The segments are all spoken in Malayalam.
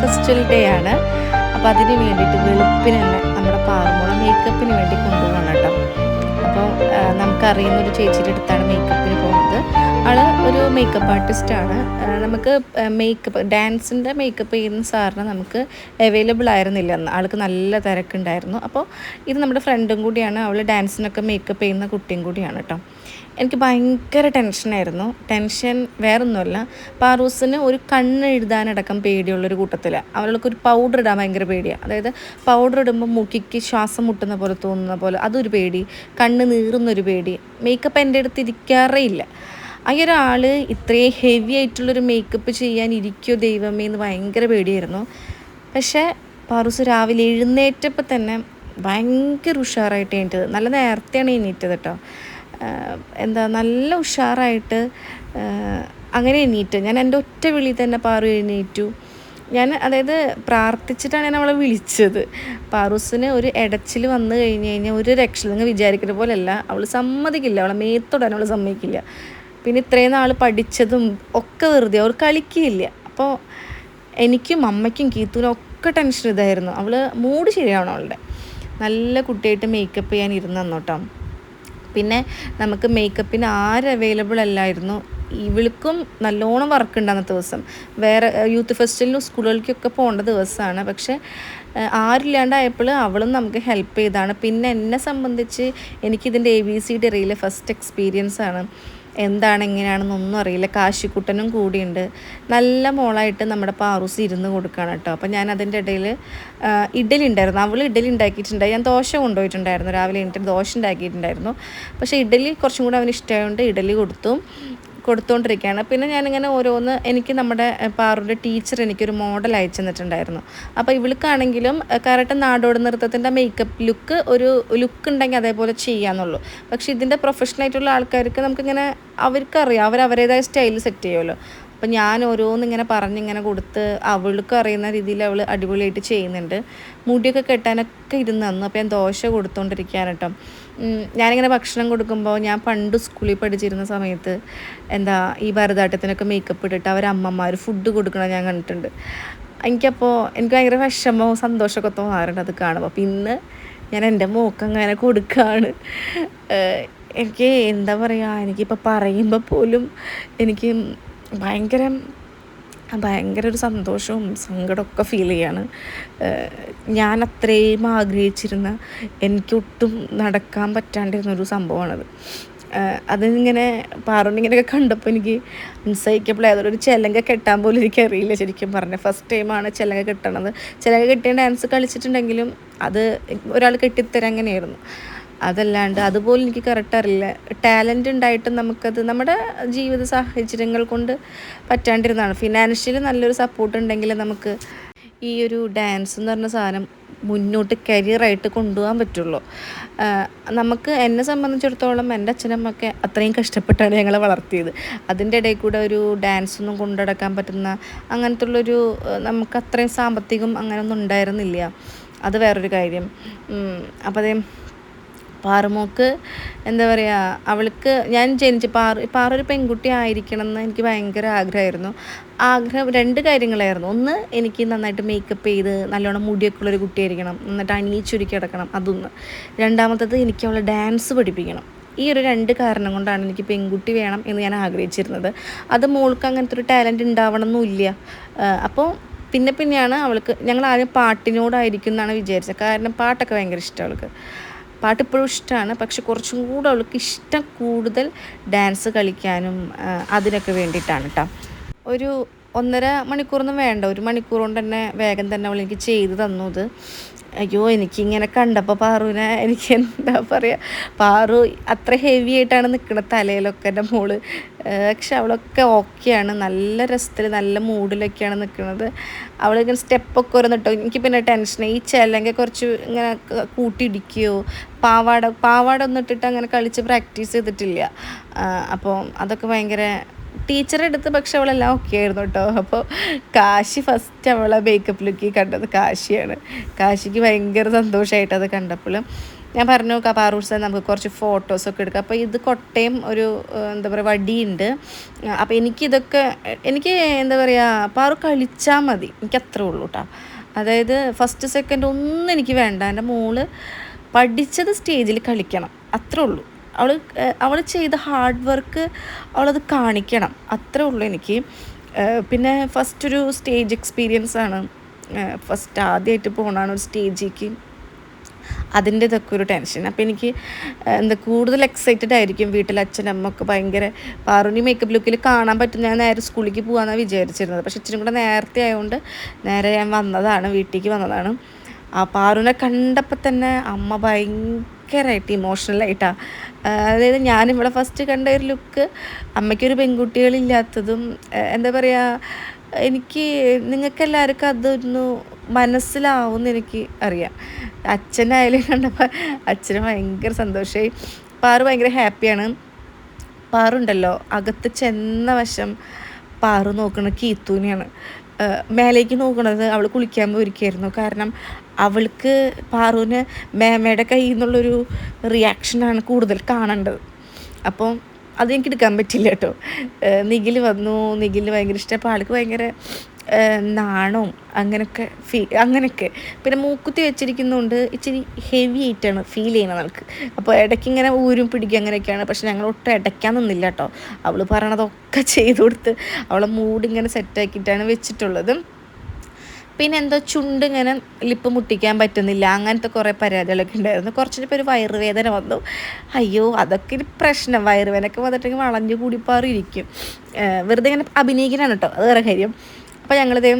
ഫെസ്റ്റിവൽ ഡേ ആണ്. അപ്പോൾ അതിന് വേണ്ടിയിട്ട് വെളുപ്പിന് നമ്മുടെ പാറുമുള മേക്കപ്പിന് വേണ്ടി കൊണ്ടുപോകണം കേട്ടോ. അപ്പോൾ നമുക്കറിയുന്ന ഒരു ചേച്ചിയുടെ അടുത്താണ് മേക്കപ്പിന് പോകുന്നത്. ആൾ ഒരു മേക്കപ്പ് ആർട്ടിസ്റ്റാണ് നമുക്ക് മേക്കപ്പ് ഡാൻസിന്റെ മേക്കപ്പ് ചെയ്യുന്ന സാറിന് നമുക്ക് അവൈലബിൾ ആയിരുന്നില്ല അന്ന്. ആൾക്ക് നല്ല തിരക്കുണ്ടായിരുന്നു. അപ്പോൾ ഇത് നമ്മുടെ ഫ്രണ്ടും കൂടിയാണ്. അവൾ ഡാൻസിനൊക്കെ മേക്കപ്പ് ചെയ്യുന്ന കുട്ടിയും കൂടിയാണ് കേട്ടോ. എനിക്ക് ഭയങ്കര ടെൻഷനായിരുന്നു. ടെൻഷൻ വേറൊന്നുമല്ല. പാറൂസിന് ഒരു കണ്ണ് എഴുതാനടക്കം പേടിയുള്ളൊരു കൂട്ടത്തിലാണ് അവൾക്ക് ഒരു പൗഡർ ഇടാൻ ഭയങ്കര പേടിയാണ് അതായത് പൗഡർ ഇടുമ്പോൾ മുക്കിക്ക് ശ്വാസം മുട്ടുന്ന പോലെ തോന്നുന്ന പോലെ അതൊരു പേടി. കണ്ണ് നീറുന്നൊരു പേടി. മേക്കപ്പ് എന്റെ അടുത്ത് ഇരിക്കാറേ ഇല്ല. ആ ഒരാൾ ഇത്രയും ഹെവി ആയിട്ടുള്ളൊരു മേക്കപ്പ് ചെയ്യാൻ ഇരിക്കുമോ ദൈവമേ എന്ന് ഭയങ്കര പേടിയായിരുന്നു. പക്ഷേ പാറൂസ് രാവിലെ എഴുന്നേറ്റപ്പോൾ തന്നെ ഭയങ്കര ഉഷാറായിട്ട് എണീറ്റത്. നല്ല നേരത്തെയാണ് എണീറ്റത് കേട്ടോ. എന്താ നല്ല ഉഷാറായിട്ട് അങ്ങനെ എണീറ്റ്. ഞാൻ എന്റെ ഒറ്റ വിളി തന്നെ പാറു എണീറ്റു. ഞാൻ അതായത് പ്രാർത്ഥിച്ചിട്ടാണ് ഞാൻ അവളെ വിളിച്ചത്. പാറൂസിന് ഒരു ഇടച്ചിൽ വന്നു കഴിഞ്ഞ് കഴിഞ്ഞാൽ ഒരു രക്ഷ നിങ്ങൾ വിചാരിക്കുന്ന പോലെയല്ല. അവൾ സമ്മതിക്കില്ല. അവളെ മേത്തോടാൻ അവൾ സമ്മതിക്കില്ല. പിന്നെ ഇത്രയും നാൾ പഠിച്ചതും ഒക്കെ വെറുതെ. അവർ കളിക്കില്ല. അപ്പോൾ എനിക്കും അമ്മയ്ക്കും കീത്തുവിനും ഒക്കെ ടെൻഷൻ ഇതായിരുന്നു. അവൾ മൂഡ് ശരിയാവണം അവളുടെ. നല്ല കുട്ടിയായിട്ട് മേക്കപ്പ് ചെയ്യാൻ ഇരുന്ന് തന്നോട്ടോ പിന്നെ നമുക്ക് മേക്കപ്പിന് ആര് അവൈലബിൾ അല്ലായിരുന്നു. ഇവൾക്കും നല്ലോണം വർക്ക് ഉണ്ട് അന്നത്തെ ദിവസം. വേറെ യൂത്ത് ഫെസ്റ്റിവലിനും സ്കൂളുകൾക്കൊക്കെ പോകേണ്ട ദിവസമാണ് പക്ഷേ ആരില്ലാണ്ടായപ്പോൾ അവളും നമുക്ക് ഹെൽപ്പ് ചെയ്താണ്. പിന്നെ എന്നെ സംബന്ധിച്ച് എനിക്കിതിന്റെ എ ബി സി ഡി അറിയില്ല ഫസ്റ്റ് എക്സ്പീരിയൻസ് ആണ്. എന്താണ് എങ്ങനെയാണെന്നൊന്നും അറിയില്ല. കാശിക്കുട്ടനും കൂടിയുണ്ട്. നല്ല മോളായിട്ട് നമ്മുടെ പാറൂസ് ഇരുന്ന് കൊടുക്കുകയാണ് കേട്ടോ. അപ്പം ഞാൻ അതിന്റെ ഇടയിൽ ഇഡലി ഉണ്ടായിരുന്നു അവൾ ഇഡലി ഉണ്ടാക്കിയിട്ടുണ്ടായി. ഞാൻ ദോശ കൊണ്ടുപോയിട്ടുണ്ടായിരുന്നു. രാവിലെ എനിക്ക് ദോശ ഉണ്ടാക്കിയിട്ടുണ്ടായിരുന്നു. പക്ഷേ ഇഡലി കുറച്ചും കൂടെ അവന് ഇഷ്ടമായതുകൊണ്ട് ഇഡലി കൊടുത്തു. കൊടുത്തുകൊണ്ടിരിക്കുകയാണ് പിന്നെ ഞാനിങ്ങനെ ഓരോന്ന് എനിക്ക് നമ്മുടെ പാറുടെ ടീച്ചർ എനിക്കൊരു മോഡൽ അയച്ചു തന്നിട്ടുണ്ടായിരുന്നു. അപ്പോൾ ഇവൾക്കാണെങ്കിലും കറക്റ്റ് നാടോടി നൃത്തത്തിന്റെ മേക്കപ്പ് ലുക്ക് ഒരു ലുക്ക് ഉണ്ടെങ്കിൽ അതേപോലെ ചെയ്യാമെന്നുള്ളൂ പക്ഷേ ഇതിന്റെ പ്രൊഫഷണൽ ആയിട്ടുള്ള ആൾക്കാർക്ക് നമുക്കിങ്ങനെ അവർക്കറിയാം. അവർ അവരേതായ സ്റ്റൈൽ സെറ്റ് ചെയ്യുമല്ലോ. അപ്പം ഞാൻ ഓരോന്ന് ഇങ്ങനെ പറഞ്ഞിങ്ങനെ കൊടുത്ത് അവൾക്ക് അറിയുന്ന രീതിയിൽ അവൾ അടിപൊളിയായിട്ട് ചെയ്യുന്നുണ്ട്. മുടിയൊക്കെ കെട്ടാനൊക്കെ ഇരുന്നു അപ്പോൾ ഞാൻ ദോശ കൊടുത്തുകൊണ്ടിരിക്കുകയാണ് ഞാനിങ്ങനെ ഭക്ഷണം കൊടുക്കുമ്പോൾ ഞാൻ പണ്ട് സ്കൂളിൽ പഠിച്ചിരുന്ന സമയത്ത് എന്താ ഈ ഭരതനാട്യത്തിനൊക്കെ മേക്കപ്പ് ഇട്ടിട്ട് അവർ അമ്മമാർ ഫുഡ് കൊടുക്കണം ഞാൻ കണ്ടിട്ടുണ്ട്. എനിക്കപ്പോൾ എനിക്ക് ഭയങ്കര വിഷമവും സന്തോഷമൊക്കെ തോന്നാറുണ്ട് അത് കാണുമ്പോൾ അപ്പം ഇന്ന് ഞാൻ എന്റെ മോക്ക് അങ്ങനെ കൊടുക്കുകയാണ് എനിക്ക് എന്താ പറയുക എനിക്കിപ്പോൾ പറയുമ്പോൾ പോലും എനിക്ക് ഭയങ്കര ഭയങ്കര ഒരു സന്തോഷവും സങ്കടമൊക്കെ ഫീൽ ചെയ്യാണ്. ഞാൻ അത്രയും ആഗ്രഹിച്ചിരുന്ന എനിക്കൊട്ടും നടക്കാൻ പറ്റാണ്ടിരുന്ന ഒരു സംഭവമാണത്. അതിങ്ങനെ പാറുണ്ടിങ്ങനെയൊക്കെ കണ്ടപ്പോൾ എനിക്ക് അൺസഹിക്കബിൾ ആയതൊരു ഒരു ചെലങ്ക കെട്ടാൻ പോലും എനിക്കറിയില്ല ശരിക്കും പറഞ്ഞത് ഫസ്റ്റ് ടൈമാണ് ചെലങ്ക കെട്ടണത്. ചെലങ്ക കെട്ടിയ ഡാൻസ് കളിച്ചിട്ടുണ്ടെങ്കിലും അത് ഒരാൾ കെട്ടിത്തരാൻ അങ്ങനെയായിരുന്നു. അതല്ലാണ്ട് അതുപോലെ എനിക്ക് കറക്റ്റ് അറിയില്ല. ടാലന്റ് ഉണ്ടായിട്ടും നമുക്കത് നമ്മുടെ ജീവിത സാഹചര്യങ്ങൾ കൊണ്ട് പറ്റാണ്ടിരുന്നതാണ്. ഫിനാൻഷ്യലി നല്ലൊരു സപ്പോർട്ട് ഉണ്ടെങ്കിൽ നമുക്ക് ഈ ഒരു ഡാൻസ് എന്ന് പറഞ്ഞ സാധനം മുന്നോട്ട് കരിയറായിട്ട് കൊണ്ടുപോകാൻ പറ്റുള്ളൂ. നമുക്ക് എന്നെ സംബന്ധിച്ചിടത്തോളം എന്റെ അച്ഛനമ്മൊക്കെ അത്രയും കഷ്ടപ്പെട്ടാണ് ഞങ്ങളെ വളർത്തിയത്. അതിന്റെ ഇടയിൽ കൂടെ ഒരു ഡാൻസ് ഒന്നും കൊണ്ടുനടക്കാൻ പറ്റുന്ന അങ്ങനത്തെ ഉള്ളൊരു നമുക്ക് അത്രയും സാമ്പത്തികം അങ്ങനെയൊന്നും ഉണ്ടായിരുന്നില്ല. അത് വേറൊരു കാര്യം. അപ്പോൾ അതേ പാറുമോക്ക് എന്താ പറയുക അവൾക്ക് ഞാൻ ജനിച്ച് പാറ പാറ ഒരു പെൺകുട്ടി ആയിരിക്കണം എന്ന് എനിക്ക് ഭയങ്കര ആഗ്രഹമായിരുന്നു. ആഗ്രഹം രണ്ട് കാര്യങ്ങളായിരുന്നു. ഒന്ന് എനിക്ക് നന്നായിട്ട് മേക്കപ്പ് ചെയ്ത് നല്ലോണം മുടിയൊക്കെ ഉള്ളൊരു കുട്ടിയായിരിക്കണം. നന്നായിട്ട് അണിയിച്ചൊരുക്കി കിടക്കണം അതൊന്ന്. രണ്ടാമത്തത് എനിക്ക് അവളെ ഡാൻസ് പഠിപ്പിക്കണം. ഈ ഒരു രണ്ട് കാരണം കൊണ്ടാണ് എനിക്ക് പെൺകുട്ടി വേണം എന്ന് ഞാൻ ആഗ്രഹിച്ചിരുന്നത്. അത് മോൾക്ക് അങ്ങനത്തെ ഒരു ടാലന്റ് ഉണ്ടാവണം എന്നില്ല അപ്പോൾ പിന്നെ പിന്നെയാണ് അവൾക്ക് ഞങ്ങൾ ആദ്യം പാട്ടിനോടായിരിക്കും എന്നാണ് വിചാരിച്ചത്. കാരണം പാട്ടൊക്കെ ഭയങ്കര ഇഷ്ടം അവൾക്ക്. പാട്ട് ഇപ്പോഴും ഇഷ്ടമാണ് പക്ഷെ കുറച്ചും കൂടെ അവൾക്ക് ഇഷ്ടം കൂടുതൽ ഡാൻസ് കളിക്കാനും അതിനൊക്കെ വേണ്ടിയിട്ടാണ് കേട്ടോ ഒരു ഒന്നര മണിക്കൂറൊന്നും വേണ്ട. ഒരു മണിക്കൂർ കൊണ്ട് തന്നെ വേഗം തന്നെ അവൾ എനിക്ക് ചെയ്ത് തന്നു ഇത്. അയ്യോ എനിക്കിങ്ങനെ കണ്ടപ്പോൾ പാറുവിനെ എനിക്ക് എന്താ പറയുക പാറു അത്ര ഹെവി ആയിട്ടാണ് നിൽക്കുന്നത് തലയിലൊക്കെ എന്റെ മോൾ. പക്ഷെ അവളൊക്കെ ഓക്കെയാണ് നല്ല രസത്തിൽ നല്ല മൂഡിലൊക്കെയാണ് നിൽക്കുന്നത് അവളിങ്ങനെ സ്റ്റെപ്പൊക്കെ ഓരോന്നിട്ടോ എനിക്ക് പിന്നെ ടെൻഷൻ ഈ ചിലങ്ക കുറച്ച് ഇങ്ങനെ കൂട്ടിയിടിക്കുകയോ പാവാട പാവാട ഒന്നിട്ടിട്ട് അങ്ങനെ കളിച്ച് പ്രാക്ടീസ് ചെയ്തിട്ടില്ല. അപ്പോൾ അതൊക്കെ ഭയങ്കര ടീച്ചറെ അടുത്ത് പക്ഷെ അവളെല്ലാം ഓക്കെ ആയിരുന്നു കേട്ടോ. അപ്പോൾ കാശി ഫസ്റ്റ് അവളെ മേക്കപ്പ് ലുക്കി കണ്ടത് കാശിയാണ്. കാശിക്ക് ഭയങ്കര സന്തോഷമായിട്ട് അത് കണ്ടപ്പോൾ ഞാൻ പറഞ്ഞു പാറൂർസ് നമുക്ക് കുറച്ച് ഫോട്ടോസൊക്കെ എടുക്കാം. അപ്പോൾ ഇത് കൊട്ടയും ഒരു എന്താ പറയുക വടിയുണ്ട്. അപ്പോൾ എനിക്കിതൊക്കെ എനിക്ക് എന്താ പറയുക പാറു കളിച്ചാൽ മതി. എനിക്ക് അത്രേ ഉള്ളൂ കേട്ടോ അതായത് ഫസ്റ്റ് സെക്കൻഡ് ഒന്നും എനിക്ക് വേണ്ട. എന്റെ മോൾ പഠിച്ചത് സ്റ്റേജിൽ കളിക്കണം. അത്രേ ഉള്ളൂ. അവൾ അവൾ ചെയ്ത ഹാർഡ് വർക്ക് അവളത് കാണിക്കണം. അത്രേ ഉള്ളൂ എനിക്ക്. പിന്നെ ഫസ്റ്റ് ഒരു സ്റ്റേജ് എക്സ്പീരിയൻസ് ആണ്. ഫസ്റ്റ് ആദ്യമായിട്ട് പോകണമാണ് ഒരു സ്റ്റേജിലേക്ക് അതിന്റെ ഇതൊക്കെ ഒരു ടെൻഷൻ അപ്പോൾ എനിക്ക് എന്താ കൂടുതൽ എക്സൈറ്റഡ് ആയിരിക്കും വീട്ടിൽ അച്ഛൻ അമ്മ ഒക്കെ ഭയങ്കര പാറുണി മേക്കപ്പ് ലുക്കിൽ കാണാൻ പറ്റും. ഞാൻ നേരെ സ്കൂളിലേക്ക് പോകാമെന്നാണ് വിചാരിച്ചിരുന്നത്. പക്ഷെ ഇച്ചിരി കൂടെ നേരത്തെ ആയതുകൊണ്ട് നേരെ ഞാൻ വന്നതാണ് വീട്ടിലേക്ക് വന്നതാണ്. ആ പാറുനെ കണ്ടപ്പോൾ തന്നെ അമ്മ ഭയങ്കരമായിട്ട് ഇമോഷണലായിട്ടാണ് അതായത് ഞാനിവിടെ ഫസ്റ്റ് കണ്ട ഒരു ലുക്ക് അമ്മയ്ക്കൊരു പെൺകുട്ടികളില്ലാത്തതും എന്താ പറയുക എനിക്ക് നിങ്ങൾക്ക് എല്ലാവർക്കും അതൊന്ന് മനസ്സിലാവുമെന്ന് എനിക്ക് അറിയാം. അച്ഛനായാലും കണ്ടപ്പോൾ അച്ഛന് ഭയങ്കര സന്തോഷമായി പാറു ഭയങ്കര ഹാപ്പിയാണ്. പാറുണ്ടല്ലോ അകത്ത് ചെന്ന വശം പാറു നോക്കുന്നത് കീത്തൂനെയാണ്. മേലേക്ക് നോക്കുന്നത് അവൾ കുളിക്കാൻ പോയിരിക്കായിരുന്നു കാരണം അവൾക്ക് പാറുവിന് മേമയുടെ കയ്യിൽ നിന്നുള്ളൊരു റിയാക്ഷനാണ് കൂടുതൽ കാണേണ്ടത്. അപ്പോൾ അത് എനിക്ക് എടുക്കാൻ പറ്റില്ല കേട്ടോ. നിഖിൽ വന്നു. നിഖിൽ ഭയങ്കര ഇഷ്ടം. അപ്പോൾ ആൾക്ക് ഭയങ്കര നാണവും അങ്ങനെയൊക്കെ ഫീ അങ്ങനെയൊക്കെ. പിന്നെ മൂക്കുത്തി വെച്ചിരിക്കുന്നതുകൊണ്ട് ഇച്ചിരി ഹെവി ആയിട്ടാണ് ഫീൽ ചെയ്യുന്നത് നമുക്ക്. അപ്പോൾ ഇടയ്ക്ക് ഇങ്ങനെ ഊരും പിടിക്കുക അങ്ങനെയൊക്കെയാണ്. പക്ഷെ ഞങ്ങൾ ഒട്ടും ഇടയ്ക്കാൻ നിന്നില്ല കേട്ടോ. അവൾ പറയണതൊക്കെ ചെയ്തു കൊടുത്ത് അവളെ മൂഡ് ഇങ്ങനെ സെറ്റാക്കിയിട്ടാണ് വെച്ചിട്ടുള്ളത്. പിന്നെ എന്തോ ചുണ്ട് ഇങ്ങനെ ലിപ്പ് മുട്ടിക്കാൻ പറ്റുന്നില്ല. അങ്ങനത്തെ കുറേ പരാതികളൊക്കെ ഉണ്ടായിരുന്നു. കുറച്ചിട്ട് ഒരു വയറുവേദന വന്നു. അയ്യോ അതൊക്കെ ഒരു പ്രശ്നം. വയറുവേദനയൊക്കെ വന്നിട്ടെങ്കിൽ വളഞ്ഞു കൂടിപ്പാറിയിരിക്കും വെറുതെ ഇങ്ങനെ അഭിനയിക്കാനാണ് കേട്ടോ. അത് വേറെ കാര്യം. അപ്പോൾ ഞങ്ങളിത്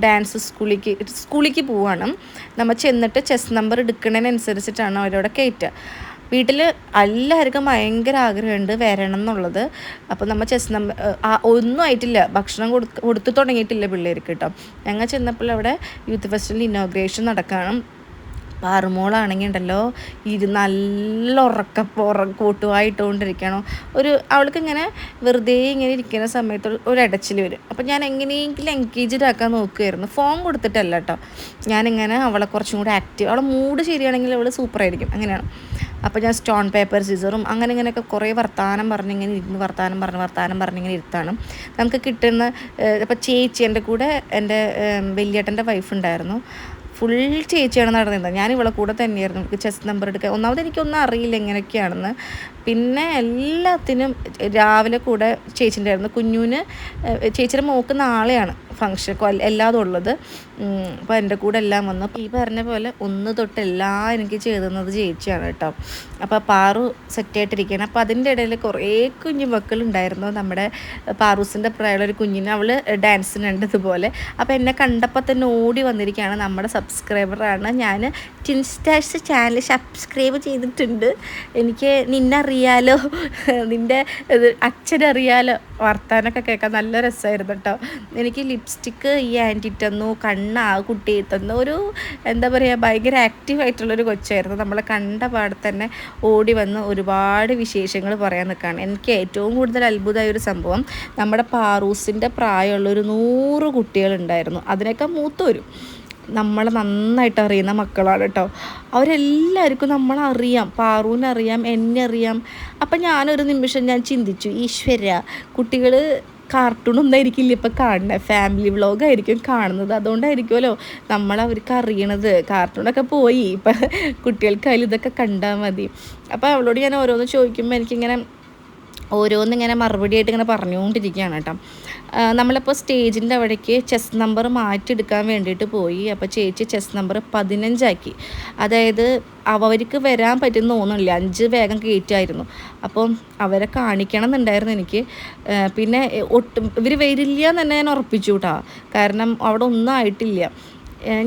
ഡാൻസ് സ്കൂളിലേക്ക് സ്കൂളിലേക്ക് പോവാണ്. നമ്മൾ ചെന്നിട്ട് ചെസ് നമ്പർ എടുക്കുന്നതിനനുസരിച്ചിട്ടാണ് അവരോട് കയറ്റുക വീട്ടിൽ എല്ലാവർക്കും ഭയങ്കര ആഗ്രഹമുണ്ട് വരണം എന്നുള്ളത്. അപ്പോൾ നമ്മൾ ചെസ് നമ്പർ ഒന്നും ആയിട്ടില്ല. ഭക്ഷണം കൊടുത്ത് കൊടുത്തു തുടങ്ങിയിട്ടില്ല പിള്ളേർക്ക് കേട്ടോ. ഞങ്ങൾ ചെന്നപ്പോൾ അവിടെ യൂത്ത് ഫെസ്റ്റിവൽ ഇനോഗ്രേഷൻ നടക്കുകയാണ് പാറുമോളാണെങ്കിൽ ഉണ്ടല്ലോ ഇത് നല്ല ഉറക്ക കൂട്ടുമായിട്ടുകൊണ്ടിരിക്കണം ഒരു അവൾക്ക് ഇങ്ങനെ വെറുതെ ഇങ്ങനെ ഇരിക്കുന്ന സമയത്ത് ഒരു- ഇടച്ചിൽ വരും. അപ്പം ഞാൻ എങ്ങനെയെങ്കിലും എൻഗേജ്ഡ് ആക്കാൻ നോക്കുമായിരുന്നു ഫോൺ കൊടുത്തിട്ടല്ല കേട്ടോ ഞാനിങ്ങനെ അവളെ കുറച്ചും കൂടി ആക്റ്റീവ് അവളെ മൂഡ് ശരിയാണെങ്കിൽ അവൾ സൂപ്പറായിരിക്കും അങ്ങനെയാണ്. അപ്പോൾ ഞാൻ സ്റ്റോൺ പേപ്പർ സിസറും അങ്ങനെ ഇങ്ങനെയൊക്കെ കുറേ വർത്താനം പറഞ്ഞിങ്ങനെ ഇരുന്ന് വർത്താനം പറഞ്ഞ് വർത്താനം പറഞ്ഞിങ്ങനെ ഇരുത്താണ്. നമുക്ക് കിട്ടുന്ന ഇപ്പം ചേച്ചി എന്റെ കൂടെ എന്റെ വലിയേട്ടന്റെ വൈഫ് ഉണ്ടായിരുന്നു. ഫുൾ ചേച്ചിയാണ് നടന്നിരുന്നത്. ഞാൻ ഇവളെ കൂടെ തന്നെയായിരുന്നു. എനിക്ക് ചെസ് നമ്പർ എടുക്കുക ഒന്നാമത് എനിക്കൊന്നും അറിയില്ല എങ്ങനെയൊക്കെയാണെന്ന്. പിന്നെ എല്ലാത്തിനും രാവിലെ കൂടെ ചേച്ചിന്റെ ആയിരുന്നു. കുഞ്ഞുവിന് ചേച്ചിയുടെ മോക്ക് നാളെയാണ്. ഫങ്ഷൻ എല്ലാതും ഉള്ളത്. അപ്പോൾ എന്റെ കൂടെ എല്ലാം വന്നു. ഈ പറഞ്ഞ പോലെ ഒന്ന് തൊട്ട് എല്ലാം എനിക്ക് ചെയ്തുന്നത് ചേച്ചിയാണ് കേട്ടോ. അപ്പോൾ പാറു സെറ്റായിട്ടിരിക്കുകയാണ് അപ്പോൾ അതിന്റെ ഇടയിൽ കുറേ കുഞ്ഞു മക്കളുണ്ടായിരുന്നു. നമ്മുടെ പാറൂസിന്റെ പ്രായമുള്ള ഒരു കുഞ്ഞിന് അവൾ ഡാൻസിനുണ്ട് ഇതുപോലെ. അപ്പോൾ എന്നെ കണ്ടപ്പോൾ തന്നെ ഓടി വന്നിരിക്കുകയാണ് നമ്മുടെ സബ്സ്ക്രൈബറാണ് ഞാൻ ടിൻസ്റ്റാഴ്സ് ചാനൽ സബ്സ്ക്രൈബ് ചെയ്തിട്ടുണ്ട്. എനിക്ക് നിന്നറിയാലോ? നിന്റെ അച്ഛനറിയാലോ? വർത്താനൊക്കെ കേൾക്കാൻ നല്ല രസമായിരുന്നു കേട്ടോ. എനിക്ക് ലിപ്സ്റ്റിക്ക് ഈ ആന്റി തന്നു കണ്ണ് ആ കുട്ടി തന്നു ഒരു എന്താ പറയുക ഭയങ്കര ആക്റ്റീവ് ആയിട്ടുള്ളൊരു കൊച്ചായിരുന്നു. നമ്മളെ കണ്ട പാടെ തന്നെ ഓടി വന്ന് ഒരുപാട് വിശേഷങ്ങൾ പറയാൻ നിൽക്കുകയാണ്. എനിക്ക് ഏറ്റവും കൂടുതൽ അത്ഭുതമായ ഒരു സംഭവം നമ്മുടെ പാറൂസിന്റെ പ്രായമുള്ള ഒരു നൂറ് കുട്ടികളുണ്ടായിരുന്നു. അതിനൊക്കെ മൂത്തൊരു നമ്മളെ നന്നായിട്ട് അറിയുന്ന മക്കളാണ് കേട്ടോ. അവരെല്ലാവർക്കും നമ്മളറിയാം പാറൂനറിയാം എന്നെ അറിയാം അപ്പം ഞാനൊരു നിമിഷം ഞാൻ ചിന്തിച്ചു ഈശ്വര കുട്ടികൾ കാർട്ടൂൺ ആയിരിക്കില്ല ഇപ്പം കാണുന്നത് ഫാമിലി വ്ളോഗായിരിക്കും കാണുന്നത്. അതുകൊണ്ടായിരിക്കുമല്ലോ നമ്മൾ അവർക്ക് അറിയണത്. കാർട്ടൂണൊക്കെ പോയി. ഇപ്പം കുട്ടികൾക്കായാലും ഇതൊക്കെ കണ്ടാൽ മതി. അപ്പോൾ അവളോട് ഞാൻ ഓരോന്ന് ചോദിക്കുമ്പോൾ എനിക്കിങ്ങനെ ഓരോന്നിങ്ങനെ മറുപടിയായിട്ട് ഇങ്ങനെ പറഞ്ഞുകൊണ്ടിരിക്കുകയാണ് കേട്ടോ. നമ്മളിപ്പോൾ സ്റ്റേജിന്റെ അവിടേക്ക് ചെസ് നമ്പർ മാറ്റിയെടുക്കാൻ വേണ്ടിയിട്ട് പോയി. അപ്പോൾ ചേച്ചി ചെസ് നമ്പർ പതിനഞ്ചാക്കി. അതായത് അവർക്ക് വരാൻ പറ്റുന്ന തോന്നുന്നില്ല. അഞ്ച് വേഗം കയറ്റായിരുന്നു. അപ്പം അവരെ കാണിക്കണം എന്നുണ്ടായിരുന്നു എനിക്ക്. പിന്നെ ഒട്ടും ഇവർ വരില്ല എന്ന് തന്നെ ഞാൻ ഉറപ്പിച്ചു കേട്ടോ. കാരണം അവിടെ ഒന്നും ആയിട്ടില്ല.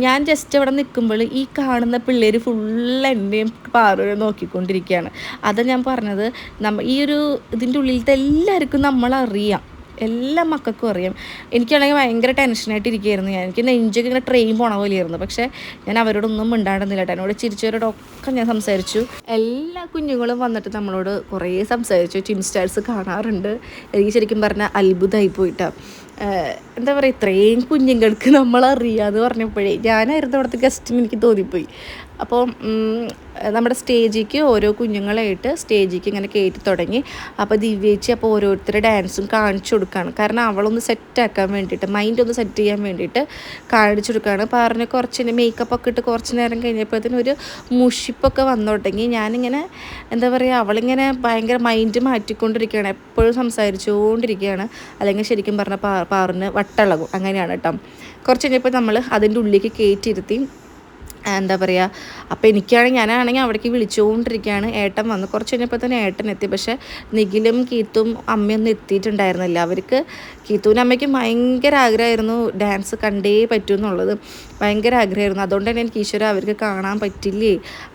ഞാൻ ജസ്റ്റ് അവിടെ നിൽക്കുമ്പോൾ ഈ കാണുന്ന പിള്ളേർ ഫുൾ എന്നെയും പാറുവിനെ നോക്കിക്കൊണ്ടിരിക്കുകയാണ്. അതാണ് ഞാൻ പറഞ്ഞത്. നമ്മ ഈ ഒരു ഇതിന്റെ ഉള്ളിലത്തെ എല്ലാവർക്കും നമ്മളറിയാം. എല്ലാ മക്കൾക്കും അറിയാം. എനിക്കാണെങ്കിൽ ഭയങ്കര ടെൻഷനായിട്ട് ഇരിക്കുകയായിരുന്നു ഞാൻ എനിക്ക് നെഞ്ചൊക്കെ ഇങ്ങനെ ട്രെയിൻ പോണ പോലെയായിരുന്നു. പക്ഷേ ഞാൻ അവരോടൊന്നും മിണ്ടാണ്ടെന്നില്ല കേട്ടോ. എന്നോട് ചിരിച്ചവരോടൊക്കെ ഞാൻ സംസാരിച്ചു. എല്ലാ കുഞ്ഞുങ്ങളും വന്നിട്ട് നമ്മളോട് കുറേ സംസാരിച്ചു. ടിൻ സ്റ്റാർസ് കാണാറുണ്ട്. എനിക്ക് ശരിക്കും പറഞ്ഞാൽ അത്ഭുതമായി പോയിട്ടാണ് എന്താ പറയുക ഇത്രയും കുഞ്ഞുങ്ങൾക്ക് നമ്മളറിയാമെന്ന് പറഞ്ഞപ്പോഴേ ഞാനായിരുന്നു അവിടുത്തെ ഗസ്റ്റിന് എനിക്ക് തോന്നിപ്പോയി. അപ്പോൾ നമ്മുടെ സ്റ്റേജിക്ക് ഓരോ കുഞ്ഞുങ്ങളായിട്ട് സ്റ്റേജിക്ക് ഇങ്ങനെ കയറ്റി തുടങ്ങി. അപ്പോൾ ദിവ്യേച്ചി അപ്പോൾ ഓരോരുത്തരുടെ ഡാൻസും കാണിച്ചു കൊടുക്കുകയാണ് കാരണം അവളൊന്ന് സെറ്റാക്കാൻ വേണ്ടിയിട്ട് മൈൻഡ് ഒന്ന് സെറ്റ് ചെയ്യാൻ വേണ്ടിയിട്ട് കാണിച്ചു കൊടുക്കുകയാണ് പറഞ്ഞ് കുറച്ച് മേക്കപ്പ് ഒക്കെ ഇട്ട് കുറച്ച് നേരം കഴിഞ്ഞപ്പോഴത്തേനും ഒരു മുഷിപ്പൊക്കെ വന്നു തുടങ്ങി. ഞാനിങ്ങനെ എന്താ പറയുക അവളിങ്ങനെ ഭയങ്കര മൈൻഡ് മാറ്റിക്കൊണ്ടിരിക്കുകയാണ്. എപ്പോഴും സംസാരിച്ചുകൊണ്ടിരിക്കുകയാണ്. അല്ലെങ്കിൽ ശരിക്കും പറഞ്ഞാൽ പാറിന് വട്ടളകും അങ്ങനെയാണ് കേട്ടോ. കുറച്ച് കഴിഞ്ഞപ്പോൾ നമ്മൾ അതിന്റെ ഉള്ളിലേക്ക് കയറ്റിയിരുത്തി എന്താ പറയുക അപ്പോൾ എനിക്കാണെങ്കിൽ ഞാനാണെങ്കിൽ അവിടേക്ക് വിളിച്ചുകൊണ്ടിരിക്കുകയാണ് ഏട്ടൻ വന്ന് കുറച്ച് കഴിഞ്ഞപ്പോൾ തന്നെ ഏട്ടൻ എത്തി. പക്ഷേ നിഖിലും കീത്തും അമ്മയൊന്നും എത്തിയിട്ടുണ്ടായിരുന്നില്ല. അവർക്ക് കീത്തുവിനും അമ്മയ്ക്കും ഭയങ്കര ആഗ്രഹമായിരുന്നു ഡാൻസ് കണ്ടേ പറ്റൂ എന്നുള്ളത്. ഭയങ്കര ആഗ്രഹമായിരുന്നു. അതുകൊണ്ട് തന്നെ എനിക്ക് ഈശ്വര അവർക്ക് കാണാൻ പറ്റില്ലേ?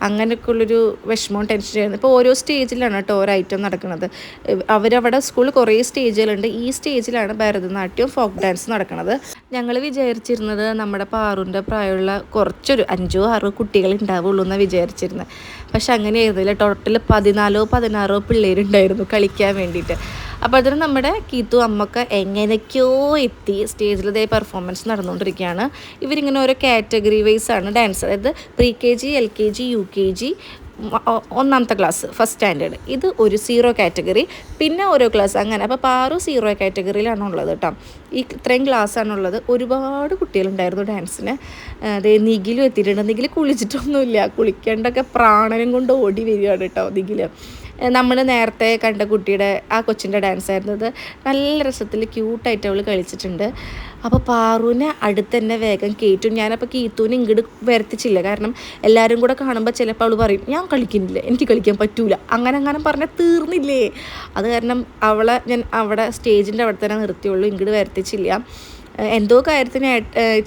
അങ്ങനെയൊക്കെ ഉള്ളൊരു വിഷമവും ടെൻഷനായിരുന്നു ഇപ്പോൾ ഓരോ സ്റ്റേജിലാണ് കേട്ടോ ഓരോ ഐറ്റം നടക്കുന്നത് അവരവിടെ സ്കൂളിൽ കുറേ സ്റ്റേജുകളുണ്ട്. ഈ സ്റ്റേജിലാണ് ഭരതനാട്യവും ഫോക്ക് ഡാൻസ് നടക്കുന്നത് ഞങ്ങൾ വിചാരിച്ചിരുന്നത് നമ്മുടെ പാറുന്റെ പ്രായമുള്ള കുറച്ചൊരു അഞ്ചോ ആറോ കുട്ടികൾ ഉണ്ടാവുള്ളൂ എന്നാണ് വിചാരിച്ചിരുന്നത് പക്ഷെ അങ്ങനെയായിരുന്നില്ല ടോട്ടൽ പതിനാലോ പതിനാറോ പിള്ളേരുണ്ടായിരുന്നു കളിക്കാൻ വേണ്ടിയിട്ട്. അപ്പോൾ അതിന് നമ്മുടെ കീത്തു അമ്മയ്ക്ക് എങ്ങനെയൊക്കെയോ എത്തി സ്റ്റേജിൽ ഇതേ പെർഫോമൻസ് നടന്നുകൊണ്ടിരിക്കുകയാണ്. ഇവരിങ്ങനെ ഓരോ കാറ്റഗറി വൈസ് ആണ് ഡാൻസ് അതായത് pre K G L K G U K G ഒന്നാമത്തെ ക്ലാസ് ഫസ്റ്റ് സ്റ്റാൻഡേർഡ് ഇത് ഒരു സീറോ കാറ്റഗറി പിന്നെ ഓരോ ക്ലാസ് അങ്ങനെ. അപ്പോൾ പാറു സീറോ കാറ്റഗറിയിലാണ് ഉള്ളത് കേട്ടോ ഈ ഇത്രയും ക്ലാസ്സാണുള്ളത് ഒരുപാട് കുട്ടികളുണ്ടായിരുന്നു ഡാൻസിന് അത് നിഖിലും എത്തിയിട്ടുണ്ട്. നിഖിൽ കുളിച്ചിട്ടൊന്നുമില്ല. കുളിക്കേണ്ടൊക്കെ പ്രാണനം കൊണ്ട് ഓടി വരികയാണ് കേട്ടോ നിഖിൽ നമ്മൾ നേരത്തെ കണ്ട കുട്ടിയുടെ ആ കൊച്ചിന്റെ ഡാൻസ് ആയിരുന്നത് നല്ല രസത്തിൽ ക്യൂട്ടായിട്ട് അവൾ കളിച്ചിട്ടുണ്ട്. അപ്പോൾ പാറുവിനെ അടുത്ത് തന്നെ വേഗം കയറ്റും ഞാനപ്പോൾ കീത്തുവിനെ ഇങ്ങോട്ട് വരുത്തിച്ചില്ല. കാരണം എല്ലാവരും കൂടെ കാണുമ്പോൾ ചിലപ്പോൾ അവൾ പറയും ഞാൻ കളിക്കുന്നില്ല എനിക്ക് കളിക്കാൻ പറ്റൂല. അങ്ങനെ അങ്ങനെ പറഞ്ഞ തീർന്നില്ലേ. അത് കാരണം അവളെ ഞാൻ അവിടെ സ്റ്റേജിന്റെ അവിടെ തന്നെ നിർത്തിയുള്ളൂ ഇങ്ങോട്ട് വരുത്തിച്ചില്ല. എന്തോ കാര്യത്തിന്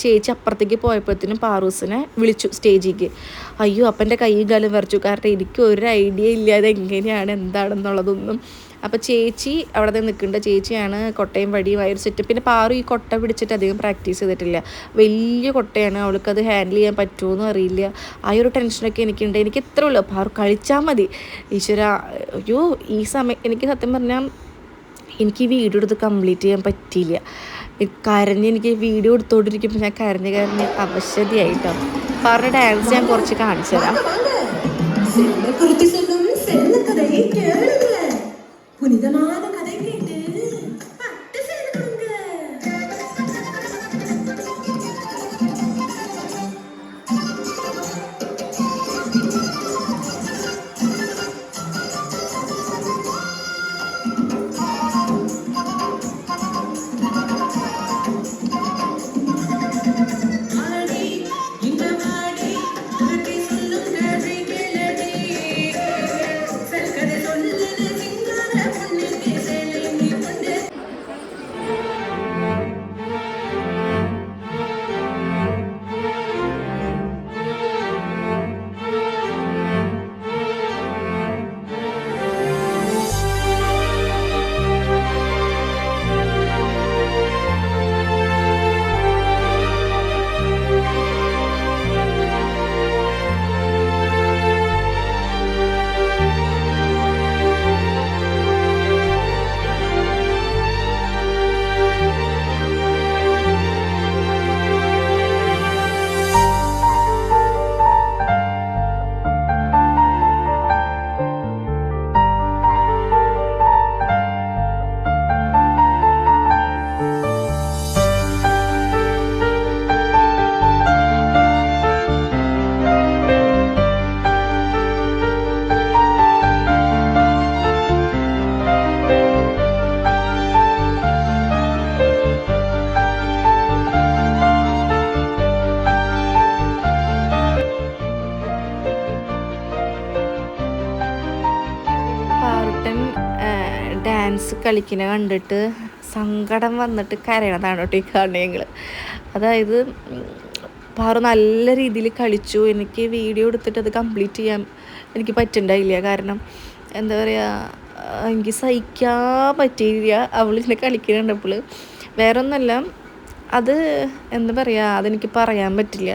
ചേച്ചി അപ്പുറത്തേക്ക് പോയപ്പോഴത്തേനും പാറൂസിനെ വിളിച്ചു സ്റ്റേജിക്ക്. അയ്യോ അപ്പന്റെ കൈയും കാലും വരച്ചു കാരണം എനിക്ക് ഒരു ഐഡിയ ഇല്ലാതെ എങ്ങനെയാണ് എന്താണെന്നുള്ളതൊന്നും. അപ്പോൾ ചേച്ചി അവിടെ നിൽക്കേണ്ട ചേച്ചിയാണ് കൊട്ടയും വടിയും വയർ സെറ്റ് പിന്നെ പാറു ഈ കൊട്ട പിടിച്ചിട്ട് അധികം പ്രാക്ടീസ് ചെയ്തിട്ടില്ല. വലിയ കൊട്ടയാണ്. അവൾക്കത് ഹാൻഡിൽ ചെയ്യാൻ പറ്റുമെന്ന് അറിയില്ല. ആ ഒരു ടെൻഷനൊക്കെ എനിക്കുണ്ട്. എനിക്ക് ഇത്ര ഉള്ളൂ. പാറു കളിച്ചാൽ മതി. ഈശ്വര അയ്യോ ഈ സമയം എനിക്ക് സത്യം പറഞ്ഞാൽ എനിക്ക് ഈ വീഡിയോ എടുത്ത് കംപ്ലീറ്റ് ചെയ്യാൻ പറ്റിയില്ല. കരഞ്ഞ് എനിക്ക് വീഡിയോ എടുത്തുകൊണ്ടിരിക്കുമ്പോൾ ഞാൻ കരഞ്ഞ് കരഞ്ഞ് അവശതിയായിട്ടോ. പാറു ഡാൻസ് ഞാൻ കുറച്ച് കാണിച്ചു തരാം 我你在哪呢？ഡാൻസ് കളിക്കുന്ന കണ്ടിട്ട് സങ്കടം വന്നിട്ട് കരയണതാണ് കേട്ടോ ഈ കാണുന്നത് ഞങ്ങൾ അതായത് പാറു നല്ല രീതിയിൽ കളിച്ചു. എനിക്ക് വീഡിയോ എടുത്തിട്ട് അത് കംപ്ലീറ്റ് ചെയ്യാൻ എനിക്ക് പറ്റണ്ടായില്ല. കാരണം എന്താ പറയുക എനിക്ക് സഹിക്കാൻ പറ്റിയില്ല. അവൾ ഇങ്ങനെ കളിക്കുന്നുണ്ടപ്പോൾ വേറെ ഒന്നല്ല അത് എന്താ പറയുക അതെനിക്ക് പറയാൻ പറ്റില്ല.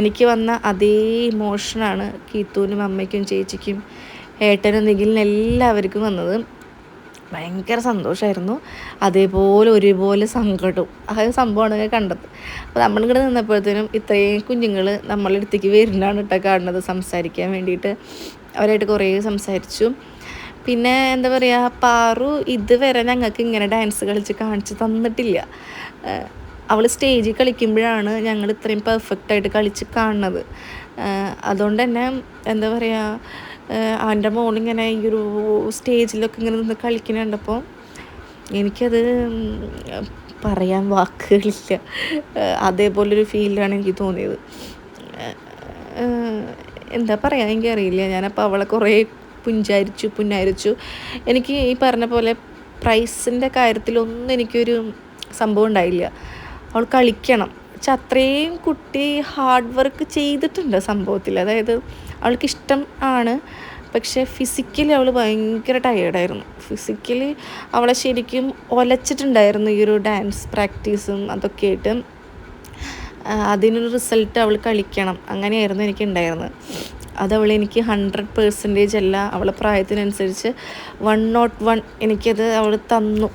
എനിക്ക് വന്ന അതേ ഇമോഷനാണ് കീത്തുവിനും അമ്മയ്ക്കും ചേച്ചിക്കും ഏട്ടനും നിഖിലിനും എല്ലാവർക്കും വന്നത്. ഭയങ്കര സന്തോഷമായിരുന്നു അതേപോലെ ഒരുപോലെ സങ്കടവും. ആ സംഭവമാണ് ഞാൻ കണ്ടത്. അപ്പോൾ നമ്മളിങ്ങനെ നിന്നപ്പോഴത്തേനും ഇത്രയും കുഞ്ഞുങ്ങൾ നമ്മളെ അടുത്തേക്ക് വരുന്നതാണ് കേട്ടോ കാണുന്നത്. സംസാരിക്കാൻ വേണ്ടിയിട്ട് അവരായിട്ട് കുറേ സംസാരിച്ചു. പിന്നെ എന്താ പറയുക പാറു ഇതുവരെ ഞങ്ങൾക്ക് ഇങ്ങനെ ഡാൻസ് കളിച്ച് കാണിച്ച് തന്നിട്ടില്ല. അവൾ സ്റ്റേജിൽ കളിക്കുമ്പോഴാണ് ഞങ്ങൾ ഇത്രയും പെർഫെക്റ്റായിട്ട് കളിച്ച് കാണുന്നത്. അതുകൊണ്ട് തന്നെ എന്താ പറയുക അവന്റെ മോളിങ്ങനെ ഈ ഒരു സ്റ്റേജിലൊക്കെ ഇങ്ങനെ നിന്ന് കളിക്കുന്നുണ്ടപ്പോൾ എനിക്കത് പറയാൻ വാക്കുകളില്ല. അതേപോലൊരു ഫീലാണ് എനിക്ക് തോന്നിയത്. എന്താ പറയുക എനിക്കറിയില്ല. ഞാനപ്പോൾ അവളെ കുറേ പുഞ്ചാരിച്ചു പുന്നാരിച്ചു. എനിക്ക് ഈ പറഞ്ഞ പോലെ പ്രൈസിന്റെ കാര്യത്തിലൊന്നും എനിക്കൊരു സംഭവം ഉണ്ടായില്ല. അവൾ കളിക്കണം. പക്ഷെ അത്രയും കുട്ടി ഹാർഡ് വർക്ക് ചെയ്തിട്ടുണ്ട് സംഭവത്തിൽ. അതായത് അവൾക്ക് ഇഷ്ടം ആണ്. പക്ഷേ ഫിസിക്കലി അവൾ ഭയങ്കര ടയേർഡായിരുന്നു ഫിസിക്കലി അവളെ ശരിക്കും ഒലച്ചിട്ടുണ്ടായിരുന്നു ഈ ഒരു ഡാൻസ് പ്രാക്ടീസും അതൊക്കെ ആയിട്ട്. അതിനൊരു റിസൾട്ട് അവൾ കളിക്കണം. അങ്ങനെയായിരുന്നു എനിക്ക് ഉണ്ടായിരുന്നത്. അതവൾ എനിക്ക് ഹൺഡ്രഡ് പേഴ്സന്റേജ് അല്ല അവളെ പ്രായത്തിനനുസരിച്ച് വൺ നോട്ട് വൺ എനിക്കത് അവൾ തന്നു.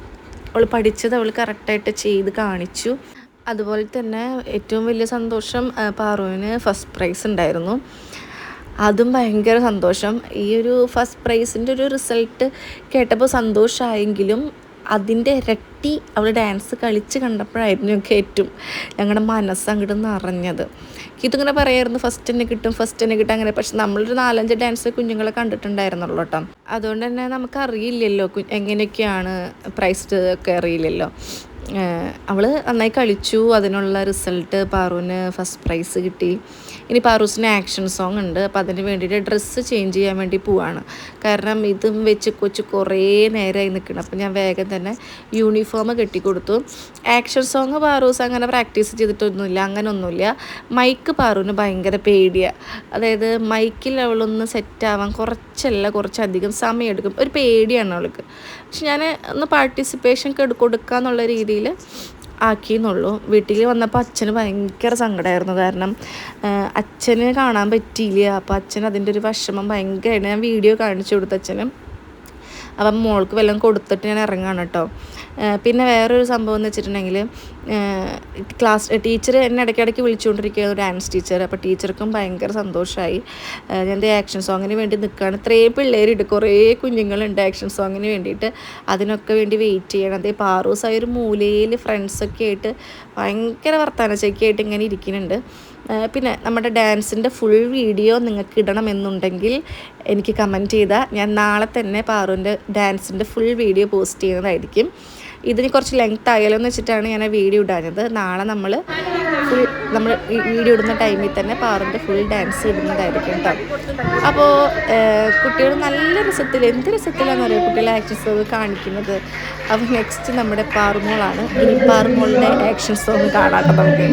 അവൾ പഠിച്ചത് അവൾ കറക്റ്റായിട്ട് ചെയ്ത് കാണിച്ചു. അതുപോലെ തന്നെ ഏറ്റവും വലിയ സന്തോഷം പാറുവിന് ഫസ്റ്റ് പ്രൈസ് ഉണ്ടായിരുന്നു. അതും ഭയങ്കര സന്തോഷം. ഈ ഒരു ഫസ്റ്റ് പ്രൈസിന്റെ ഒരു റിസൾട്ട് കേട്ടപ്പോൾ സന്തോഷമായെങ്കിലും അതിന്റെ ഇരട്ടി അവൾ ഡാൻസ് കളിച്ച് കണ്ടപ്പോഴായിരുന്നു ഞങ്ങൾക്ക് ഏറ്റവും ഞങ്ങളുടെ മനസ്സ് അങ്ങോട്ട് നിറഞ്ഞത്. ഇതിങ്ങനെ പറയായിരുന്നു ഫസ്റ്റ് തന്നെ കിട്ടും ഫസ്റ്റ് തന്നെ കിട്ടും അങ്ങനെ. പക്ഷെ നമ്മളൊരു നാലഞ്ച് ഡാൻസ് കുഞ്ഞുങ്ങളെ കണ്ടിട്ടുണ്ടായിരുന്നുള്ളൂ കേട്ടോ. അതുകൊണ്ട് തന്നെ നമുക്കറിയില്ലല്ലോ എങ്ങനെയൊക്കെയാണ് പ്രൈസ് ഒക്കെ അറിയില്ലല്ലോ. അവൾ നന്നായി കളിച്ചു അതിനുള്ള റിസൾട്ട് പാറുവിന് ഫസ്റ്റ് പ്രൈസ് കിട്ടി. ഇനി പാറൂസിന് ആക്ഷൻ സോങ് ഉണ്ട്. അപ്പോൾ അതിന് വേണ്ടിയിട്ട് ഡ്രസ്സ് ചേഞ്ച് ചെയ്യാൻ വേണ്ടി പോവാണ്. കാരണം ഇതും വെച്ച് കൊച്ച് കുറേ നേരമായി നിൽക്കണം അപ്പോൾ ഞാൻ വേഗം തന്നെ യൂണിഫോം കെട്ടിക്കൊടുത്തു ആക്ഷൻ സോങ് പാറൂസ് അങ്ങനെ പ്രാക്ടീസ് ചെയ്തിട്ടൊന്നുമില്ല. അങ്ങനെ ഒന്നുമില്ല മൈക്ക് പാറുവിന് ഭയങ്കര പേടിയാണ് അതായത് മൈക്കിൽ അവളൊന്ന് സെറ്റാവാൻ കുറച്ചല്ല കുറച്ചധികം സമയമെടുക്കും ഒരു പേടിയാണ് അവൾക്ക്. പക്ഷെ ഞാൻ ഒന്ന് പാർട്ടിസിപ്പേഷൻ കൊടുക്കുക എന്നുള്ള രീതിയിൽ ആക്കിയെന്നുള്ളൂ. വീട്ടിൽ വന്നപ്പോൾ അച്ഛന് ഭയങ്കര സങ്കടമായിരുന്നു കാരണം അച്ഛനെ കാണാൻ പറ്റിയില്ല. അപ്പോൾ അച്ഛൻ അതിന്റെ ഒരു വിഷമം ഭയങ്കരമായിട്ട് ഞാൻ വീഡിയോ കാണിച്ചു കൊടുത്തു അച്ഛനും. അപ്പം മോൾക്ക് വല്ലതും കൊടുത്തിട്ട് ഞാൻ ഇറങ്ങുകയാണ് കേട്ടോ. പിന്നെ വേറൊരു സംഭവം എന്ന് വെച്ചിട്ടുണ്ടെങ്കിൽ ക്ലാസ് ടീച്ചർ എന്നെ ഇടയ്ക്കിടയ്ക്ക് വിളിച്ചുകൊണ്ടിരിക്കുകയാണ് ഡാൻസ് ടീച്ചർ. അപ്പോൾ ടീച്ചർക്കും ഭയങ്കര സന്തോഷമായി. ഞാൻ എന്റെ ആക്ഷൻ സോങ്ങിന് വേണ്ടി നിൽക്കുകയാണ്. ഇത്രയും പിള്ളേരുണ്ട് കുറേ കുഞ്ഞുങ്ങളുണ്ട് ആക്ഷൻ സോങ്ങിന് വേണ്ടിയിട്ട്. അതിനൊക്കെ വേണ്ടി വെയിറ്റ് ചെയ്യണം. അതേ പാറൂസായ ഒരു മൂലയിൽ ഫ്രണ്ട്സൊക്കെ ആയിട്ട് ഭയങ്കര വർത്തമാനച്ചൊക്കെ ഇങ്ങനെ ഇരിക്കുന്നുണ്ട്. പിന്നെ നമ്മുടെ ഡാൻസിന്റെ ഫുൾ വീഡിയോ നിങ്ങൾക്ക് ഇടണമെന്നുണ്ടെങ്കിൽ എനിക്ക് കമന്റ് ചെയ്താൽ ഞാൻ നാളെ തന്നെ പാറുവിന്റെ ഡാൻസിന്റെ ഫുൾ വീഡിയോ പോസ്റ്റ് ചെയ്യുന്നതായിരിക്കും. ഇതിന് കുറച്ച് ലെങ്ത് ആയാലോ എന്ന് വെച്ചിട്ടാണ് ഞാൻ വീഡിയോ ഇടാഞ്ഞത്. നാളെ നമ്മൾ ഫുൾ നമ്മൾ വീഡിയോ ഇടുന്ന ടൈമിൽ തന്നെ പാറിന്റെ ഫുൾ ഡാൻസ് ഇടുന്നതായിരിക്കും കേട്ടോ അപ്പോൾ കുട്ടികൾ നല്ല രസത്തിൽ എന്ത് രസത്തിലാണെന്ന് അറിയാം കുട്ടികളെ ആക്ഷൻ സോങ് കാണിക്കുന്നത്? അപ്പോൾ നെക്സ്റ്റ് നമ്മുടെ പാറുമോളാണ്. ഇനി പാറുമോളുടെ ആക്ഷൻ സോങ് കാണാട്ടോ നമുക്ക്.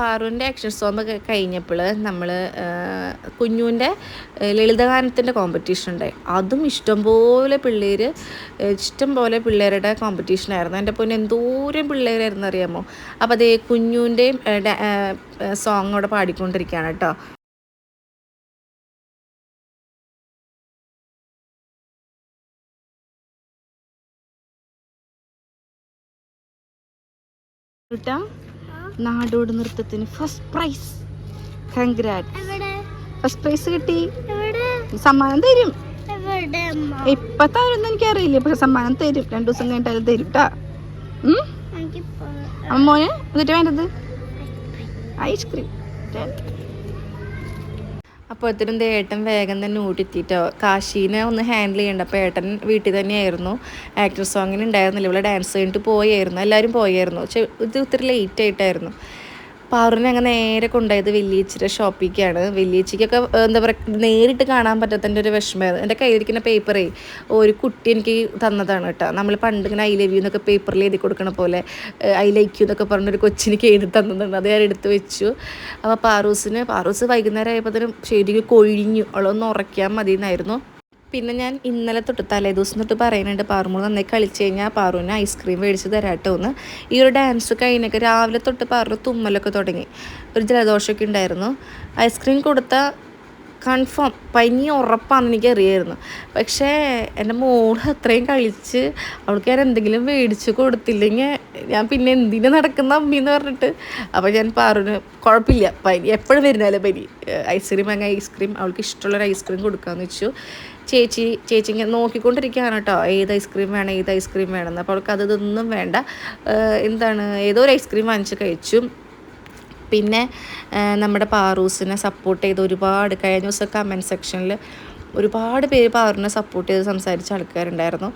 പാറുവിന്റെ സോങ് കഴിഞ്ഞപ്പോൾ നമ്മൾ കുഞ്ഞുവിന്റെ ലളിതഗാനത്തിന്റെ കോമ്പറ്റീഷൻ ഉണ്ടായി. അതും ഇഷ്ടംപോലെ പിള്ളേർ ഇഷ്ടംപോലെ പിള്ളേരുടെ കോമ്പറ്റീഷൻ ആയിരുന്നു. എന്റെ പൊന്നെ എന്തോരം പിള്ളേരായിരുന്നു അറിയാമോ? അപ്പോൾ അതേ കുഞ്ഞുവിന്റെയും സോങ് അവിടെ പാടിക്കൊണ്ടിരിക്കുകയാണ് കേട്ടോ. കേട്ടാ നാടോടി നൃത്തത്തിന് first prize congrats first prize കിട്ടി. സമ്മാനം തരും. ഇപ്പൊ അറിയില്ല എനിക്കറിയില്ല പക്ഷെ സമ്മാനം തരും. രണ്ടു ദിവസം കഴിഞ്ഞിട്ട് തരും കേട്ടാ അമ്മോന് എന്നിട്ട് വേണ്ടത്? ഐസ്ക്രീം. അപ്പോഴത്തേനും ഏട്ടൻ വേഗം തന്നെ ഊട്ടിത്തിട്ടോ കാശീനെ ഒന്ന് ഹാൻഡിൽ ചെയ്യണ്ട. അപ്പോൾ ഏട്ടൻ വീട്ടിൽ തന്നെയായിരുന്നു. ആക്ടർ സോങ്ങിന് ഉണ്ടായിരുന്നില്ല. ഇവിടെ ഡാൻസ് കഴിഞ്ഞിട്ട് പോയായിരുന്നു. എല്ലാവരും പോയായിരുന്നു. പക്ഷെ ഇത് ഒത്തിരി ലേറ്റ് ആയിട്ടായിരുന്നു. പാറുവിനെ അങ്ങ് നേരെ കൊണ്ടുപോയത് വലിയച്ചിയുടെ ഷോപ്പിലേക്കാണ്. വലിയച്ചിക്കൊക്കെ ഏഹ്, എന്താ പറയുക നേരിട്ട് കാണാൻ പറ്റാത്തതിന്റെ ഒരു വിഷമമായിരുന്നു എന്റെ കയ്യിലിരിക്കുന്ന പേപ്പറേ ഒരു കുട്ടി എനിക്ക് തന്നതാണ് കേട്ടോ. നമ്മൾ പണ്ട് ഇങ്ങനെ ഐ ലവ് യു എന്നൊക്കെ പേപ്പറിൽ എഴുതി കൊടുക്കണ പോലെ ഐ ലൈക്ക് യു എന്നൊക്കെ പറഞ്ഞൊരു കൊച്ചിനിക്ക് എഴുതി തന്നതാണ്. അത് ഞാൻ എടുത്ത് വെച്ചു. അപ്പോൾ പാറൂസിന് പാറൂസ് വൈകുന്നേരം ആയപ്പോഴത്തേനും ശരിക്കും കൊഴിഞ്ഞു. അവളൊന്ന് ഉറയ്ക്കാൻ മതി എന്നായിരുന്നു പിന്നെ ഞാൻ ഇന്നലെ തൊട്ട് തലേ ദിവസം തൊട്ട് പറയുന്നുണ്ട് പാറുമോൾ നന്നായി കളിച്ച് കഴിഞ്ഞാൽ പാറുവിന് ഐസ്ക്രീം മേടിച്ച് തരാട്ടോ എന്ന്. ഈ ഒരു ഡാൻസ് കഴിഞ്ഞൊക്കെ രാവിലെ തൊട്ട് പാറു തുമ്മലൊക്കെ തുടങ്ങി. ഒരു ജലദോഷമൊക്കെ ഉണ്ടായിരുന്നു. ഐസ്ക്രീം കൊടുത്ത കൺഫേം പനി ഉറപ്പാണെന്ന് എനിക്ക് അറിയായിരുന്നു പക്ഷേ എന്റെ മോൾ അത്രയും കഴിച്ച് അവൾക്ക് ഞാൻ എന്തെങ്കിലും മേടിച്ച് കൊടുത്തില്ലെങ്കിൽ ഞാൻ പിന്നെ എന്തിനു നടക്കുന്ന അമ്മി എന്ന് പറഞ്ഞിട്ട്. അപ്പോൾ ഞാൻ പാറുവിന് കുഴപ്പമില്ല. പനി എപ്പോഴും വരുന്നാലും പനി. ഐസ്ക്രീം അങ്ങനെ ഐസ്ക്രീം അവൾക്ക് ഇഷ്ടമുള്ളൊരു ഐസ്ക്രീം കൊടുക്കാമെന്ന് വെച്ചു. ചേച്ചി ചേച്ചി ഇങ്ങനെ നോക്കിക്കൊണ്ടിരിക്കുകയാണ് കേട്ടോ. ഏത് ഐസ്ക്രീം വേണം ഏത് ഐസ്ക്രീം വേണമെന്ന് അപ്പോൾ അവൾക്ക് അത് ഇതൊന്നും വേണ്ട. എന്താണ് ഏതോ ഒരു ഐസ്ക്രീം വാങ്ങിച്ച് കഴിച്ചു. പിന്നെ നമ്മുടെ പാറൂസിനെ സപ്പോർട്ട് ചെയ്ത് ഒരുപാട് കഴിഞ്ഞ ദിവസം കമന്റ് സെക്ഷനിൽ ഒരുപാട് പേര് പാറുവിനെ സപ്പോർട്ട് ചെയ്ത് സംസാരിച്ച ആൾക്കാരുണ്ടായിരുന്നു.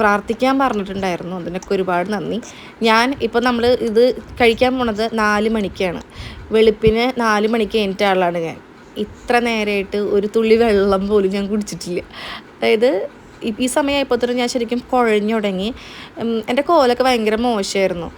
പ്രാർത്ഥിക്കാൻ പറഞ്ഞിട്ടുണ്ടായിരുന്നു. അതിനൊക്കെ ഒരുപാട് നന്ദി. ഞാൻ ഇപ്പോൾ നമ്മൾ ഇത് കഴിക്കാൻ പോണത് നാല് മണിക്കാണ്. വെളുപ്പിന് നാല് മണിക്ക് എന്റെ ആളാണ് ഞാൻ. ഇത്ര നേരമായിട്ട് ഒരു തുള്ളി വെള്ളം പോലും ഞാൻ കുടിച്ചിട്ടില്ല. അതായത് ഈ- ഈ തന്നെ ഞാൻ ശരിക്കും കുഴഞ്ഞു തുടങ്ങി. എന്റെ കോലൊക്കെ ഭയങ്കര മോശമായിരുന്നു.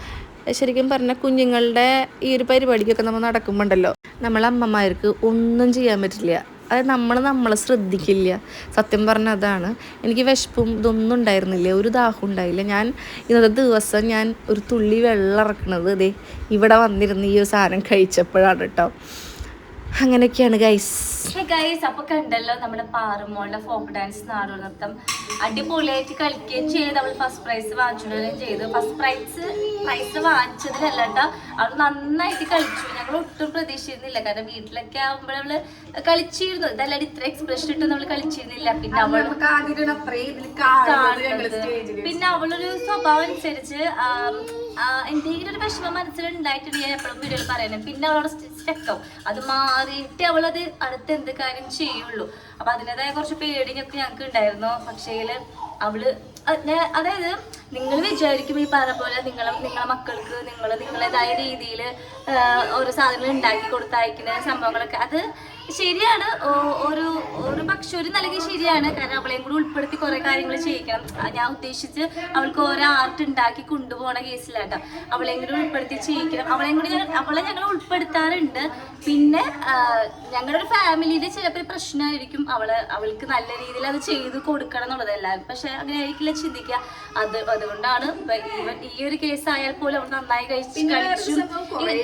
ശരിക്കും പറഞ്ഞാൽ കുഞ്ഞുങ്ങളുടെ ഈ ഒരു പരിപാടിക്കൊക്കെ നമ്മൾ നടക്കുമ്പോണ്ടല്ലോ നമ്മളെ അമ്മമാർക്ക് ഒന്നും ചെയ്യാൻ പറ്റില്ല. അത് നമ്മൾ നമ്മളെ ശ്രദ്ധിക്കില്ല. സത്യം പറഞ്ഞാൽ അതാണ്. എനിക്ക് വിശപ്പും ഇതൊന്നും ഉണ്ടായിരുന്നില്ല. ഒരു ദാഹം ഉണ്ടായില്ല. ഞാൻ ഇന്നത്തെ ദിവസം ഞാൻ ഒരു തുള്ളി വെള്ളം ഇറക്കണത് ദേ ഇവിടെ വന്നിരുന്ന് ഈ ഒരു സാധനം കഴിച്ചപ്പോഴാണ് കേട്ടോ. അങ്ങനെയൊക്കെയാണ് ഗൈസ് ഗൈസ് അപ്പൊ കണ്ടല്ലോ നമ്മുടെ പാറുമോളുടെ ഫോക്ക് ഡാൻസ് നാടോടി നൃത്തം. അടിപൊളിയായിട്ട് കളിക്കുകയും ചെയ്ത് അവൾ ഫസ്റ്റ് പ്രൈസ് വാങ്ങിച്ചിടുകയും ചെയ്തു. ഫസ്റ്റ് പ്രൈസ് പ്രൈസ് വാങ്ങിച്ചതിലല്ല കേട്ടോ അവൾ നന്നായിട്ട് കളിച്ചു. ഞങ്ങൾ ഒട്ടും പ്രതീക്ഷിച്ചിരുന്നില്ല. കാരണം വീട്ടിലൊക്കെ ആകുമ്പോൾ അവൾ കളിച്ചിരുന്നു. ഇതല്ലാണ്ട് ഇത്ര എക്സ്പ്രഷൻ ഇട്ട് നമ്മൾ കളിച്ചിരുന്നില്ല. പിന്നെ അവൾ പിന്നെ അവളൊരു സ്വഭാവം അനുസരിച്ച് എന്തെങ്കിലും ഒരു വിഷമം മനസ്സിലുണ്ടായിട്ടുണ്ട് ഞാൻ എപ്പോഴും വീഡിയോയിൽ പറയുന്നത് പിന്നെ അവളോട് സ്റ്റെക്കാവും അത് മാറിയിട്ട് അവളത് അടുത്ത് എന്ത് കാര്യം ചെയ്യുള്ളൂ. അപ്പൊ അതിന്റെതായ കുറച്ച് പേടിയൊക്കെ ഞങ്ങൾക്ക് ഉണ്ടായിരുന്നു. പക്ഷേ അവൾ അതായത് നിങ്ങൾ വിചാരിക്കും ഈ പറഞ്ഞ പോലെ നിങ്ങൾ നിങ്ങളെ മക്കൾക്ക് നിങ്ങൾ നിങ്ങളേതായ രീതിയിൽ ഓരോ സാധനങ്ങൾ ഉണ്ടാക്കി കൊടുത്തയക്കുന്ന സംഭവങ്ങളൊക്കെ. അത് ശരിയാണ്. ഒരു ഒരു പക്ഷെ ഒരു നിലയ്ക്ക് ശരിയാണ്. കാരണം അവളെയും കൂടി ഉൾപ്പെടുത്തി കുറെ കാര്യങ്ങൾ ചെയ്യിക്കണം. ഞാൻ ഉദ്ദേശിച്ച് അവൾക്ക് ഓരോ ആർട്ട് ഉണ്ടാക്കി കൊണ്ടുപോകണ കേസിലാട്ടോ അവളെയും കൂടി ഉൾപ്പെടുത്തി ചെയ്യിക്കണം. അവളെയും കൂടി അവളെ ഞങ്ങൾ ഉൾപ്പെടുത്താറുണ്ട്. പിന്നെ ഞങ്ങളുടെ ഒരു ഫാമിലിയിൽ ചിലപ്പോൾ പ്രശ്നമായിരിക്കും അവൾ അവൾക്ക് നല്ല രീതിയിൽ അത് ചെയ്ത് കൊടുക്കണം എന്നുള്ളത്. എല്ലാവരും പക്ഷെ അങ്ങനെ ആയിരിക്കില്ല ചിന്തിക്കുക. അത് അതുകൊണ്ടാണ് ഈവൻ ഈ ഒരു കേസ് ആയാൽ പോലും അവൾ നന്നായി കഴിച്ചു.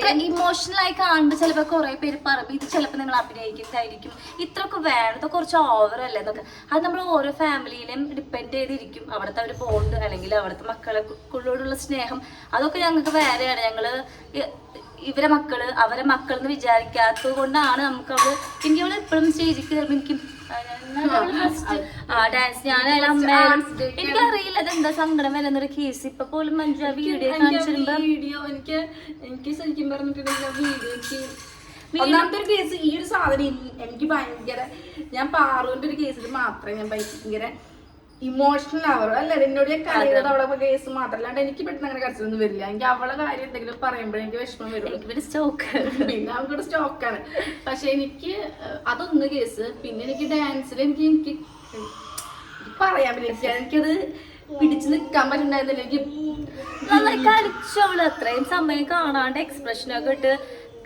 കഴിച്ചു ആയി കാണുമ്പോൾ ചിലപ്പോൾ കുറെ പേര് പറയും. ഇത് ചിലപ്പോൾ നിങ്ങൾ അഭിനയിക്കുന്നതായിരിക്കും ഇത്രയൊക്കെ വേണം. ഇതൊക്കെ കുറച്ച് ഓവർ അല്ലേ എന്നൊക്കെ അത് നമ്മൾ ഓരോ ഫാമിലിയിലും ഡിപ്പെൻഡ് ചെയ്തിരിക്കും. അവിടുത്തെ ഒരു ബോണ്ട് അല്ലെങ്കിൽ അവിടുത്തെ മക്കളെ കുള്ളോടുള്ള സ്നേഹം. അതൊക്കെ ഞങ്ങൾക്ക് വേറെയാണ്. ഞങ്ങൾ ഇവരെ മക്കൾ അവരെ മക്കൾ എന്ന് വിചാരിക്കാത്തത് കൊണ്ടാണ് നമുക്ക് അവൾ എനിക്ക് അവൾ എപ്പോഴും സ്റ്റേജിൽ കയറുമ്പോൾ എനിക്ക് ഡാൻസ് ഞാനായാലും അമ്മയായാലും എനിക്കറിയില്ല അതെന്താ സങ്കടം വരുന്നൊരു കേസ് ഇപ്പൊ പോലും മഞ്ജു വീഡിയോ കാണിച്ചിരുമ്പോ വീഡിയോ എനിക്ക് എനിക്ക് ശരിക്കും പറഞ്ഞിട്ടുണ്ടെങ്കിൽ വീഡിയോക്ക് ഒന്നാമത്തെ ഒരു കേസ് ഈ ഒരു സാധനം എനിക്ക് ഭയങ്കര ഞാൻ പാറുവിന്റെ ഒരു കേസിൽ മാത്രമേ ഞാൻ ഭയങ്കര ഇമോഷണൽ ആവറോ. അല്ല എന്നോട് ഞാൻ കരയുന്നത് അവളെ കേസ് മാത്രമല്ലാണ്ട് എനിക്ക് പെട്ടെന്ന് അങ്ങനെ കരച്ചിലൊന്നും വരില്ല. എനിക്ക് അവളെ കാര്യം എന്തെങ്കിലും പറയുമ്പോഴേ എനിക്ക് വിഷമം വരും. എനിക്ക് സ്റ്റോക്ക് പിന്നെ അവൾക്കൊരു സ്റ്റോക്കാണ് പക്ഷെ എനിക്ക് അതൊന്ന് കേസ് പിന്നെ എനിക്ക് ഡാൻസിൽ എനിക്ക് എനിക്ക് എനിക്ക് പറയാൻ പറ്റില്ല. എനിക്കത് പിടിച്ചു നിൽക്കാൻ പറ്റുന്നുണ്ടായിരുന്നില്ല. എനിക്ക് നന്നായി കളിച്ചു അവൾ അത്രയും സമയം കാണാണ്ട് എക്സ്പ്രഷനൊക്കെ ഇട്ട്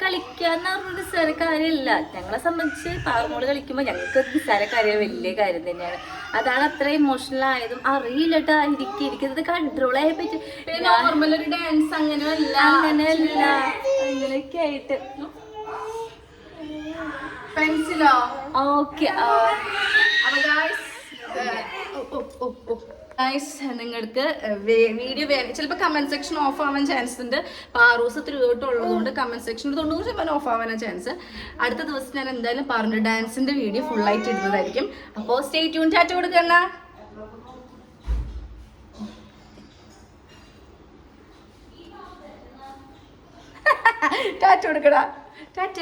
കളിക്കാന്ന് പറഞ്ഞ നിസ്സാര കാര്യമല്ല ഞങ്ങളെ സംബന്ധിച്ച് പാറമോൾ കളിക്കുമ്പോൾ ഞങ്ങൾക്ക് നിസ്സാര കാര്യം വലിയ കാര്യം തന്നെയാണ്. അതാണ് അത്ര ഇമോഷണൽ ആയതും അറിയില്ലട്ടാ ഇരിക്കും എനിക്കത് കൺട്രോൾ ആയി പറ്റി. നോർമൽ ഒരു ഡാൻസ് അങ്ങനെയല്ല. അങ്ങനെയല്ല. അങ്ങനെയൊക്കെ ആയിട്ട് പെൻസിലോ ഓക്കെ അപ്പൊ ഗായ്സ് ഗായ്സ് നിങ്ങൾക്ക് വീഡിയോ ചിലപ്പോൾ കമന്റ് സെക്ഷൻ ഓഫ് ആവാൻ ചാൻസ് ഉണ്ട്. പാറൂസ് തിരുവോട്ട് ഉള്ളതുകൊണ്ട് കമന്റ് സെക്ഷൻ തൊണ്ണൂറ് ശതമാനം ഓഫ് ആവാൻ ചാൻസ് അടുത്ത ദിവസം ഞാൻ എന്തായാലും പറഞ്ഞു ഡാൻസിന്റെ വീഡിയോ ഫുൾ ആയിട്ട് ഇടുന്നതായിരിക്കും. അപ്പോൾ സ്റ്റേ ട്യൂൺ ചാറ്റ് കൊടുക്കണ ടാറ്റ കൊടുക്കടാ. ടാറ്റ.